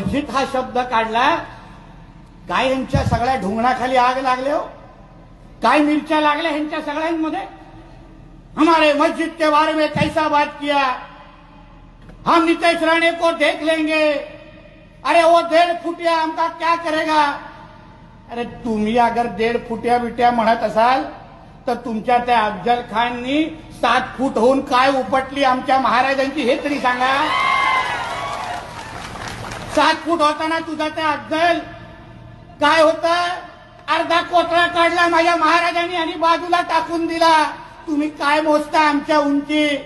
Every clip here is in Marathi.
मस्जिद हा शब्द काढला काय यांच्या सगळ्या ढुंगणाखाली आग लागले हो. काय मिरच्या लागल्या ह्यांच्या सगळ्यांमध्ये? हमारे मस्जिद के बारे में कैसा बात किया? हम नितेश राणे को देख लेंगे। अरे वो डेढ़ फुटिया हमका क्या करेगा? अरे तुम्ही अगर डेढ़ फुट्या बिट्या म्हणत असाल तर तुमच्या त्या अफजल खाननी सात फूट होऊन काय उपटली आमच्या महाराजांची हे तरी सांगा. सात फूट होताना तुझा त्या अफजल काय होत? अर्धा कोथळा काढला माझ्या महाराजांनी आणि बाजूला टाकून दिला. तुम्ही काय मोजता आमच्या उंची?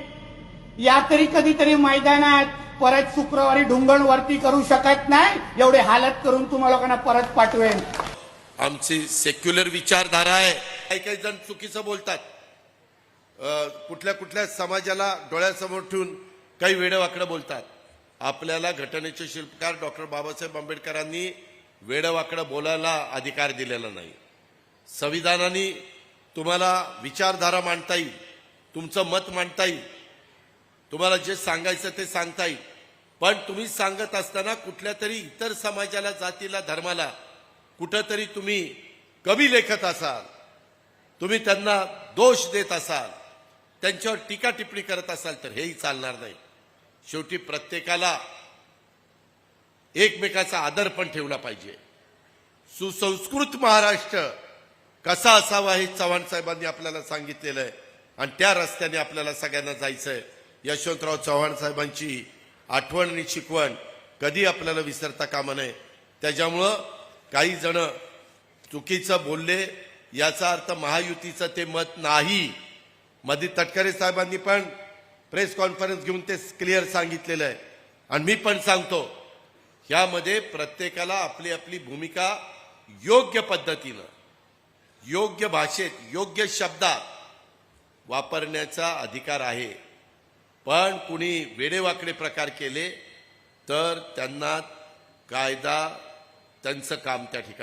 या तरी कधीतरी मैदानात परत शुक्रवारी ढुंगण वरती करू शकत नाही? एवढे हालत करून तुम्हाला लोकांना परत पाठवेन. आमची सेक्युलर विचारधारा आहे. काही काही जण चुकीचं बोलतात. अ, कुठल्या कुठल्या समाजाला डोळ्यासमोर ठेवून काही वेडवाकडं बोलतात. आपल्याला घटनेचे शिल्पकार डॉक्टर बाबासाहेब आंबेडकरांनी वेडवाकडं बोलायला अधिकार दिलेला नाही. संविधानाने तुम्हाला विचारधारा मांडता येईल तुमचं मत मांडता येईल. तुम्हाला जे सांगायचं ते सांगता येईल. पण तुम्ही सांगत असताना कुठल्या तरी इतर समाजाला जातीला धर्माला कुठंतरी तुम्ही कमी लेखत असाल तुम्ही त्यांना दोष देत असाल त्यांच्यावर टीका टिप्पणी करत असाल तर हेही चालणार नाही. शेवटी प्रत्येकाला एकमेकाचा आदर पण ठेवला पाहिजे. सुसंस्कृत महाराष्ट्र कसा असावा हे चव्हाण साहेबांनी आपल्याला सांगितलेलं आहे आणि त्या रस्त्याने आपल्याला सगळ्यांना जायचंय. यशवंतराव चव्हाण साहेबांची आठवण आणि शिकवण कधी आपल्याला विसरता कामा नये. त्याच्यामुळं काही जण चुकीचं बोलले याचा अर्थ महायुतीचं ते मत नाही. मध्ये तटकरे साहेबांनी पण प्रेस कॉन्फरन्स घेऊन ते क्लिअर सांगितलेलं आहे. आणि मी पण सांगतो यामध्ये प्रत्येकाला आपली आपली भूमिका योग्य पद्धतीनं योग्य भाषेत योग्य शब्दात वापरण्याचा अधिकार आहे. पण कुणी वेडेवाकडे प्रकार केले तर त्यांना कायदा त्यांचं काम त्या ठिकाणी